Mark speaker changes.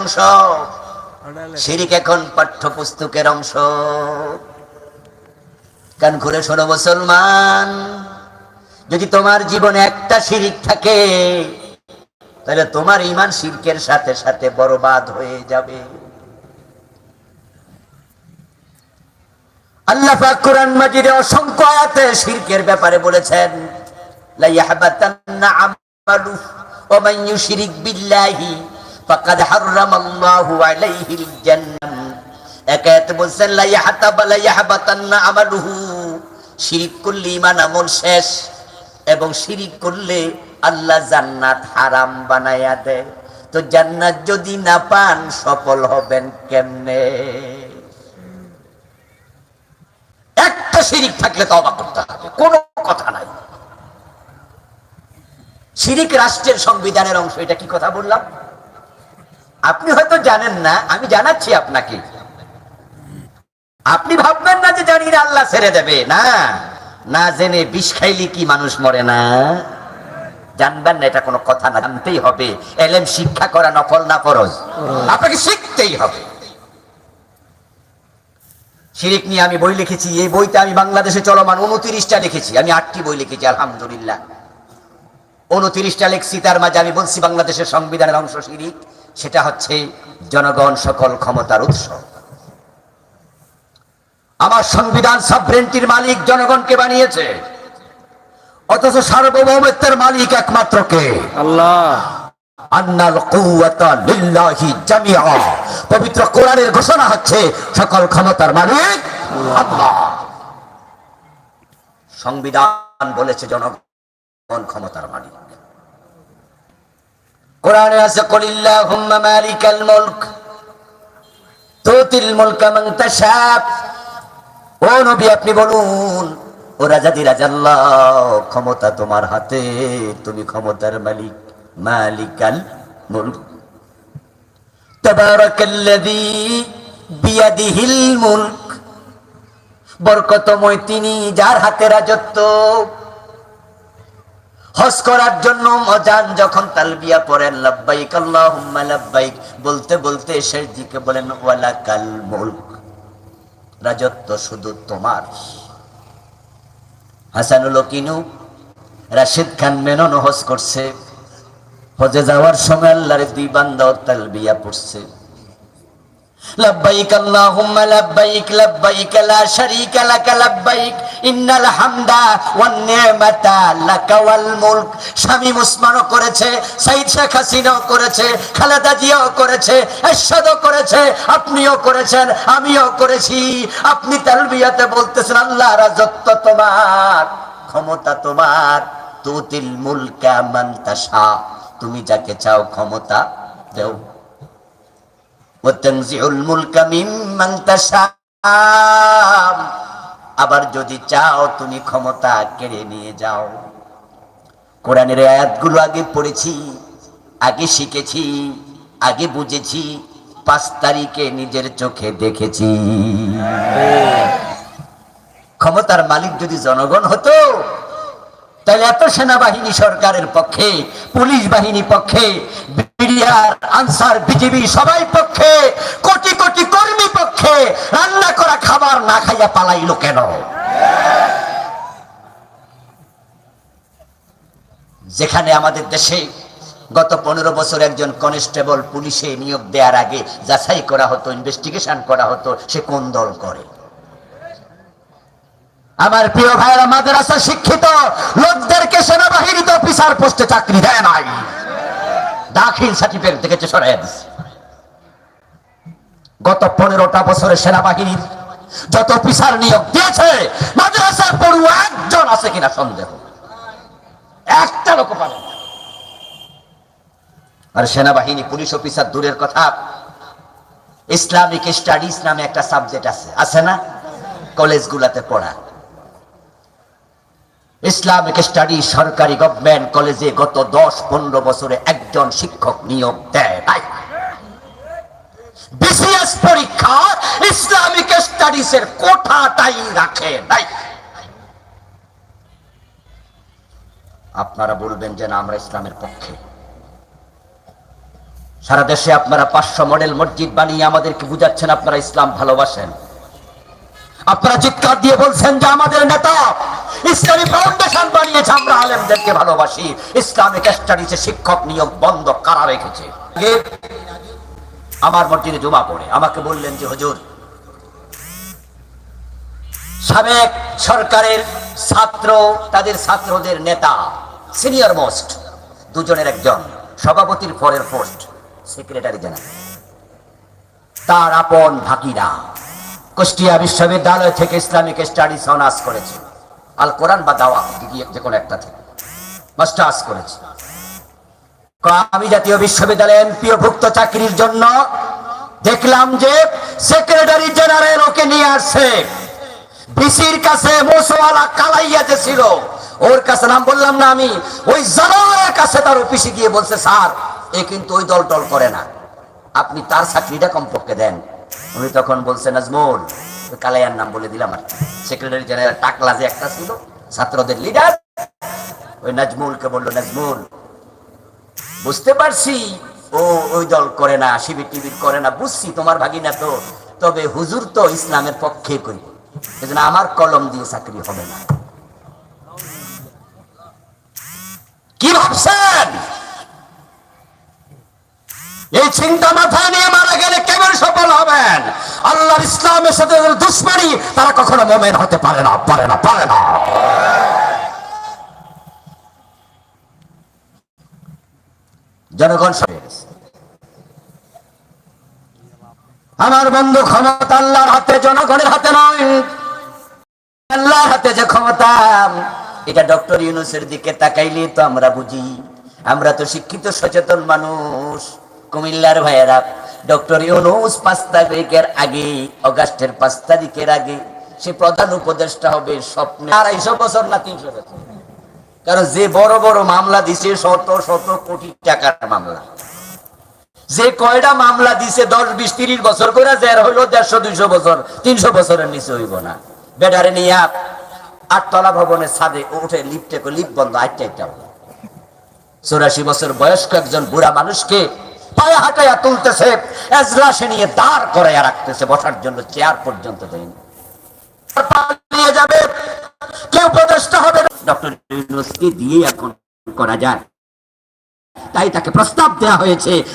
Speaker 1: অংশ। শিরিক এখন পাঠ্যপুস্তকের অংশ। কান ঘুরে শোনো মুসলমান যদি তোমার জীবনে একটা শিরিক থাকে তাহলে তোমার ইমান শিরকের সাথে সাথে বরবাদ হয়ে যাবে। আল্লাহ পাক কোরআন মাজিদে অসংখ্য আয়াতে শিরকের ব্যাপারে বলেছেন লা ইয়াহবাতান্না আমালু ওয়া মান ইউশরিক বিল্লাহি ফাকাদ হাররামাল্লাহু আলাইহিল জান্নাহ। এক আয়াতে বলছেন, লা লা আমালুহু। শিরিক করলে ঈমান আমল শেষ এবং শিরিক করলে আল্লাহ জান্নাত হারাম বানায়া দেয়। তো জান্নাত যদি না পান, সফল হবেন কেমনে? একটা শিরিক থাকলে তবা করতে হবে, কোনো কথা নাই। শিরিক রাষ্ট্রের সংবিধানের অংশ, এটা কি কথা বললাম? আপনি হয়তো জানেন না, আমি জানাচ্ছি আপনাকে। আপনি ভাববেন না যে জানি না আল্লাহ ছেড়ে দেবে। না না জেনে বিষ খাইলে কি মানুষ মরে না? জানবেন না, এটা কোনো কথা না, জানতেই হবে। এলেম শিক্ষা করা নফল না ফরজ। আপনাকে শিখতেই হবে। শিরিক নিয়ে আমি বই লিখেছি, এই বইতে আমি বাংলাদেশে চলমান উনত্রিশটা লিখেছি। আমি আটটি বই লিখেছি, আলহামদুলিল্লাহ। উনত্রিশটা লিখছি, তার মাঝে আমি বলছি বাংলাদেশের সংবিধানের অংশ শিরিক। সেটা হচ্ছে জনগণ সকল ক্ষমতার উৎস। আমার সংবিধান সাবরেন্টির মালিক জনগণকে বানিয়েছে। অথচ সার্বভৌমত্বের মালিক একমাত্র কে?
Speaker 2: আল্লাহ।
Speaker 1: আন্নাল কুওয়াতা লিল্লাহি জামিআ। পবিত্র কোরআনের ঘোষণা হচ্ছে সকল ক্ষমতার মালিক আল্লাহ। সংবিধান বলেছে জনগণ ক্ষমতার মালিক। কোরআনে আছে, কুলিল্লাহুম্মা মালিকাল মুলক, তুতিল মুলকা মান তাশা ও নবী, আপনি বলুন, ও রাজাদি রাজাল্লাহ ক্ষমতা তোমার হাতে, তুমি ক্ষমতার মালিক, মালিকাল মুলক। তাবারাকাল্লাযী বিয়াদিহিল মুলক, বরকতময় তিনি যার হাতে রাজত্ব হজ করার জন্য মজান যখন তালবিয়া পড়েন, লাব্বাইক আল্লাহুম্মা লাব্বাইক বলতে বলতে শেষ দিকে বলেন, ওয়ালাকাল মুলক রাজত্ব শুধু তোমার। হাসানুল কিনু রাশিদ খান মেনন হজ করছে। হজে যাওয়ার সময় আল্লাহর দুই বান্দাও তালবিয়া পড়ছে। লাব্বাইক আল্লাহুম্মা লাব্বাইক লাব্বাইক লা শারীকা লাক, লাব্বাইক ইন্নাল হামদা মুলক। শামীম ওসমানও করেছে সাইদ শেখ হাসিনাও করেছে, খালেদা জিয়াও করেছে, এরশাদও করেছে, আপনিও করেছেন, আমিও করেছি। আপনি তালবিয়াতে বলতেছেন, আল্লাহ রাজত্ব তোমার, ক্ষমতা তোমার। তুতিল মুলকা মান তাশা। তুমি যাকে চাও ক্ষমতা দেও। ওয়াতানজিউল মুলকা মিম্মান তাশা। আবার যদি চাও তুমি ক্ষমতা কেড়ে নিয়ে যাও। কোরআনের আয়াতগুলো আগে পড়েছি, আগে শিখেছি, আগে বুঝেছি, পাঁচ তারিখে নিজের চোখে দেখেছি। ক্ষমতার মালিক যদি জনগণ হতো, তাহলে এত সেনাবাহিনী সরকারের পক্ষে, পুলিশ বাহিনী পক্ষে, বিডিআর, আনসার বিজেপি সবাই পক্ষে কোটি কোটি পক্ষে রান্না করা খাবার না খাইয়া পালাইলো কেন? যেখানে আমাদের দেশে গত পনেরো বছর একজন কনস্টেবল পুলিশে নিয়োগ দেওয়ার আগে যাচাই করা হতো, ইনভেস্টিগেশন করা হতো, সে কোন দল করে? আমার প্রিয় ভাইয়েরা, মাদ্রাসা শিক্ষিত, লোকদেরকে সেনাবাহিনীতে অফিসার পোস্টে চাকরি দেয় নাই। দাখিল সার্টিফিকেট থেকে সরাই দিচ্ছে গত পনেরোটা বছরে সেনাবাহিনীর যত অফিসার নিয়োগ দিয়েছে, মাদ্রাসার পড়ুয়া একজন আছে কিনা সন্দেহ? একটা লোক পাবে আর সেনাবাহিনী, পুলিশ অফিসার দূরের কথা, ইসলামিক স্টাডিজ নামে একটা সাবজেক্ট আছে। আছে না? কলেজগুলাতে পড়া। ইসলামিক স্টাডি সরকারি গভর্নমেন্ট কলেজে গত দশ পনেরো বছরে একজন শিক্ষক নিয়োগ দেয়। বিসিএস পরীক্ষা ইসলামিক স্টাডিজ এর কোঠাটাই রাখে। নাই। আপনারা বলবেন যে না, আমরা ইসলামের পক্ষে। সারা দেশে আপনারা পাঁচশো মডেল মসজিদ বানিয়ে আমাদেরকে বুঝাচ্ছেন, আপনারা ইসলাম ভালোবাসেন। আপনারা চিৎকার দিয়ে বলছেন যে আমাদের নেতা ইসলামী ফাউন্ডেশন বানিয়েছে, আমরা আলেমদেরকে ভালোবাসি। ইসলামিক স্টাডিজে শিক্ষক নিয়োগ বন্ধ কারা রেখেছে? আমার মসজিদে জমা পড়ে। আমাকে বললেন যে, হুজুর, সাবেক সরকারের ছাত্র, তাদের ছাত্রদের নেতা, সিনিয়র মোস্ট, দুজনের একজন, সভাপতির পরের পোস্ট, সেক্রেটারি জেনারেল। তার আপন ভাকিরা কুষ্টিয়া বিশ্ববিদ্যালয় থেকে ইসলামিক স্টাডিজ অনার্স করেছে। আল কোরআন বা দাওয়া যে কোনো একটা থেকে। মাস্টার্স করেছে। আমি জাতীয় বিশ্ববিদ্যালয়ে এমপিও ভুক্ত চাকরির জন্য দেখলাম যে সেক্রেটারি জেনারেল ওকে নিয়ে আসছে। বিসির কাছে মোসওয়ালা কালাইয়া যে ছিল, ওর কাছে নাম বললাম না আমি, ওই জানোয়ারের কাছে তার অফিসে গিয়ে বলছে, স্যার, এ কিন্তু ওই দল টল করে না। আপনি তার চাকরিটা কমপক্ষে দেন। উনি তখন বলছে, নাজমুল কালাইয়ার নাম বলে দিলাম আর সেক্রেটারি জেনারেল টাকলা যে একটা ছিল, ছাত্রদের লিডার ওই নাজমুলকে বলল, নাজমুল বুঝতে পারছি? ও, ওই দল করে না, শিবির টিবির করে না, বুঝছি তোমার ভাগিনা তো। তবে হুজুর তো ইসলামের পক্ষে করি সেজন্য আমার কলম দিয়ে চাকরি হবে না। কি ভাবছেন? এই চিন্তা মাথায় নিয়ে মারা গেলে কেমন সফল হবেন? আল্লাহর ইসলামের সাথে দুশ্মনী, তারা কখনো মোমেন হতে পারে না পারে না পারে না। জনগণ সরে গেছে। আমার বন্ধু ক্ষমতা আল্লাহর হাতে, জনগণের হাতে নয়। আল্লাহর হাতে যে ক্ষমতা, এটা ডক্টর ইউনুসের দিকে তাকাইলে তো আমরা বুঝি। আমরা তো শিক্ষিত, সচেতন মানুষ। কুমিল্লার ভাইয়েরা, ডক্টর ইউনুস পাঁচ তারিখের আগে, অগাস্টের পাঁচ তারিখের আগে, সে প্রধান উপদেষ্টা হবে স্বপ্নে। আড়াইশো বছর না তিনশো বছর। কারণ যে বড় বড় মামলা দিছে, শত শত কোটি টাকার মামলা। যে কয়টা মামলা দিছে, দশ, বিশ, তিরিশ বছর করে জের হইল দেড়শো, দুইশো বছর, তিনশো বছরের নিচে হইব না। বেডারে নিয়ে আটতলা ভবনের ছাদে উঠে লিফটে লিফট বন্ধ, আটটা একটা চৌরাশি বছর বয়স্ক একজন বুড়া মানুষকে পায়ে হাঁটাইয়া তুলতেছে, এজলাসে নিয়ে দাঁড় করাইয়া রাখতেছে, বসার জন্য চেয়ার পর্যন্ত দেয়নি। আর যাবে। কেউ প্রচেষ্টা হবে ডক্টর ইউনুসকে দিয়ে এখন করা যায়। তাই তাকে প্রস্তাব দেওয়া হয়েছে।